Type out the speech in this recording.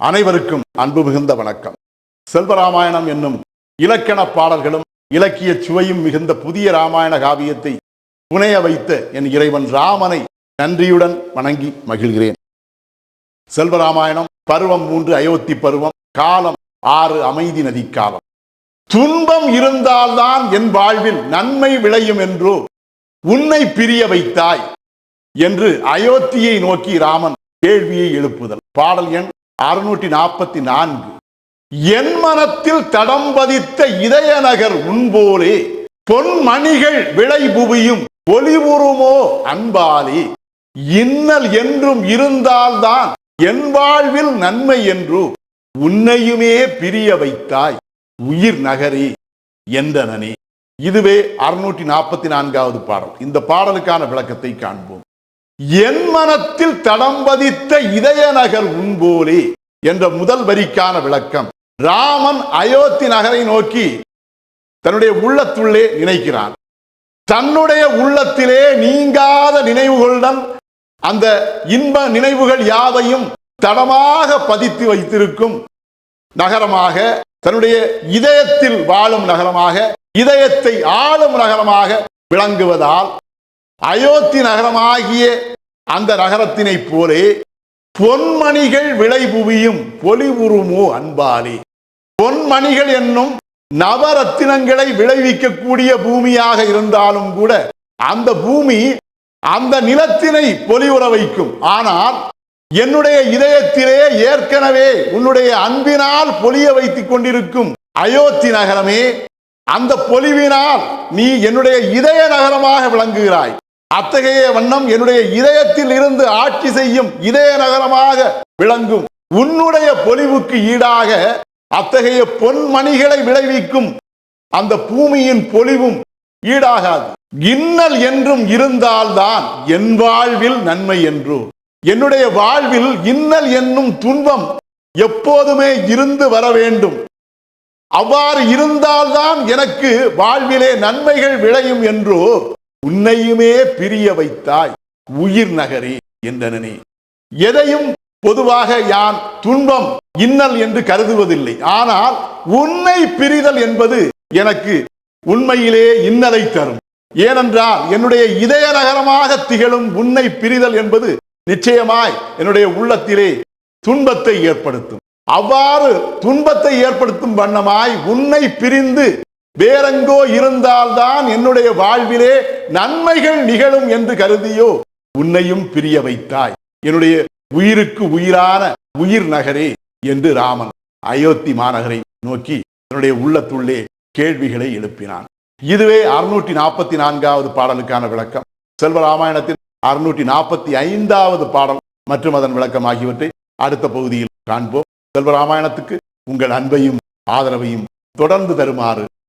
அனைவருக்கும் அன்பு மிகுந்த வணக்கம். செல்வராமாயணம் என்னும் இலக்கண பாடல்களும் இலக்கிய சுவையும் மிகுந்த புதிய ராமாயண காவியத்தை புனைய வைத்த என் இறைவன் ராமனை நன்றியுடன் வணங்கி மகிழ்கிறேன். செல்வராமாயணம் பருவம் மூன்று அயோத்தி பருவம் காலம் ஆறு அமைதி நதி காலம். துன்பம் இருந்தால்தான் என் வாழ்வில் நன்மை விளையும் என்றோ உன்னை பிரிய வைத்தாய் என்று அயோத்தியை நோக்கி ராமன் கேள்வியை எழுப்புதல். பாடல் எண் அறுநூற்றி நாற்பத்தி நான்கு. என் மனத்தில் தடம் பதித்த இதய நகர் உன்போலே பொன்மணிகள் விளை புவியும் பொலிவுறுமோ அன்பாலே. இன்னல் என்றும் இருந்தால்தான் என் வாழ்வில் நன்மை என்று உன்னையுமே பிரிய வைத்தாய் உயிர் நகரே என்றனே இதுவே அறுநூற்றி நாற்பத்தி நான்காவது பாடல். இந்த பாடலுக்கான விளக்கத்தை காண்போம். என் மனத்தில் தடம் பதித்த இதய நகர் உன்போலே என்ற முதல் வரிக்கான விளக்கம். ராமன் அயோத்தி நகரை நோக்கி தன்னுடைய உள்ளத்துள்ளே நினைக்கிறான். தன்னுடைய உள்ளத்திலே நீங்காத நினைவுகளுடன் அந்த இன்ப நினைவுகள் யாவையும் தடமாக பதித்து வைத்திருக்கும் நகரமாக தன்னுடைய இதயத்தில் வாழும் நகரமாக இதயத்தை ஆளும் நகரமாக விளங்குவதால் அயோத்தி நகரமாகிய அந்த நகரத்தினைப் போலே பொன்மணிகள் விளைபுவியும் பொலிவுருமோ அன்பாலே. பொன்மணிகள் என்னும் நவரத்தினங்களை விளைவிக்கக்கூடிய பூமியாக இருந்தாலும் கூட அந்த பூமி அந்த நிலத்தினை பொலிவுற வைக்கும். ஆனால் என்னுடைய இதயத்திலே ஏற்கனவே உன்னுடைய அன்பினால் பொலிய வைத்துக் கொண்டிருக்கும் அயோத்தி நகரமே அந்த பொலிவினால் நீ என்னுடைய இதய நகரமாக விளங்குகிறாய். அத்தகைய வண்ணம் என்னுடைய இதயத்தில் இருந்து ஆட்சி செய்யும் இதய நகரமாக விளங்கும். உன்னுடைய பொலிவுக்கு ஈடாக அத்தகைய பொன்மணிகளை விளைவிக்கும் அந்த பூமியின் பொலிவும் ஈடாகாது. இன்னல் என்றும் இருந்தால்தான் என் வாழ்வில் நன்மை என்றோ. என்னுடைய வாழ்வில் இன்னல் என்னும் துன்பம் எப்போதுமே இருந்து வர வேண்டும். அவ்வாறு இருந்தால்தான் எனக்கு வாழ்விலே நன்மைகள் விளையும் என்றோ உன்னையுமே பிரிய வைத்தாய் உயிர் நகரே என்றனே எதையும் பொதுவாக யான் துன்பம் இன்னல் என்று கருதுவதில்லை. ஆனால் உன்னை பிரிதல் என்பது எனக்கு உண்மையிலே இன்னலை தரும். ஏனென்றால் என்னுடைய இதய நகரமாக திகழும் உன்னை பிரிதல் என்பது நிச்சயமாய் என்னுடைய உள்ளத்திலே துன்பத்தை ஏற்படுத்தும். அவ்வாறு துன்பத்தை ஏற்படுத்தும் வண்ணமாய் உன்னை பிரிந்து வேறெங்கோ இருந்தால்தான் என்னுடைய வாழ்விலே நன்மைகள் நிகழும் என்று கருதியோ உன்னையும் பிரிய வைத்தாய். என்னுடைய உயிருக்கு உயிரான உயிர் நகரே என்று ராமன் அயோத்தி மாநகரை நோக்கி தன்னுடைய உள்ளத்துள்ளே கேள்விகளை எழுப்பினான். இதுவே அறுநூற்றி நாற்பத்தி நான்காவது பாடலுக்கான விளக்கம். செல்வ ராமாயணத்தில் அறுநூற்றி நாற்பத்தி ஐந்தாவது பாடல் மற்றும் அதன் விளக்கம் ஆகியவற்றை அடுத்த பகுதியில் காண்போம். செல்வ ராமாயணத்துக்கு உங்கள் அன்பையும் ஆதரவையும் தொடர்ந்து தருமாறு